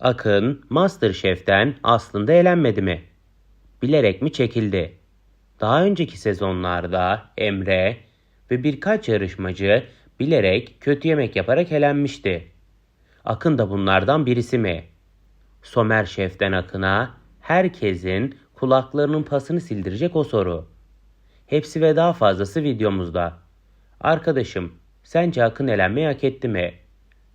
Akın Masterchef'ten aslında elenmedi mi? Bilerek mi çekildi? Daha önceki sezonlarda Emre ve birkaç yarışmacı bilerek kötü yemek yaparak elenmişti. Akın da bunlardan birisi mi? Somer Şef'ten Akın'a herkesin kulaklarının pasını sildirecek o soru. Hepsi ve daha fazlası videomuzda. Arkadaşım, sence Akın elenmeyi hak etti mi?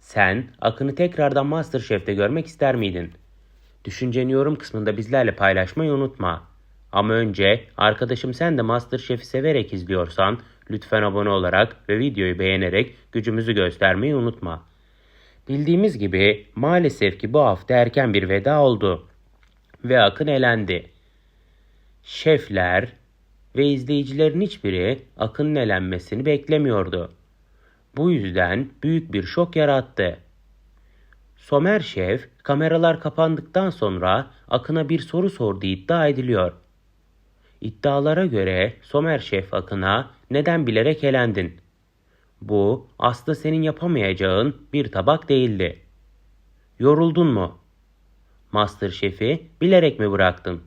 Sen Akın'ı tekrardan Masterchef'te görmek ister miydin? Düşünceni yorum kısmında bizlerle paylaşmayı unutma. Ama önce arkadaşım sen de Masterchef'i severek izliyorsan lütfen abone olarak ve videoyu beğenerek gücümüzü göstermeyi unutma. Bildiğimiz gibi maalesef ki bu hafta erken bir veda oldu ve Akın elendi. Şefler ve izleyicilerin hiçbiri Akın'ın elenmesini beklemiyordu. Bu yüzden büyük bir şok yarattı. Somer Şef kameralar kapandıktan sonra Akın'a bir soru sorduğu iddia ediliyor. İddialara göre Somer Şef Akın'a neden bilerek elendin? Bu aslında senin yapamayacağın bir tabak değildi. Yoruldun mu? Masterchef'i bilerek mi bıraktın?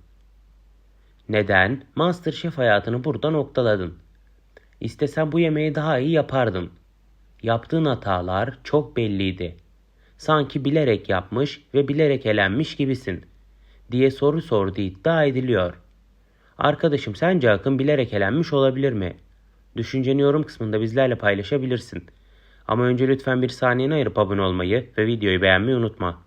Neden Masterchef hayatını burada noktaladın? İstesen bu yemeği daha iyi yapardın. Yaptığın hatalar çok belliydi. Sanki bilerek yapmış ve bilerek elenmiş gibisin diye soru sorduğu iddia ediliyor. Arkadaşım sence Akın bilerek elenmiş olabilir mi? Düşünceni yorum kısmında bizlerle paylaşabilirsin. Ama önce lütfen bir saniyeni ayırıp abone olmayı ve videoyu beğenmeyi unutma.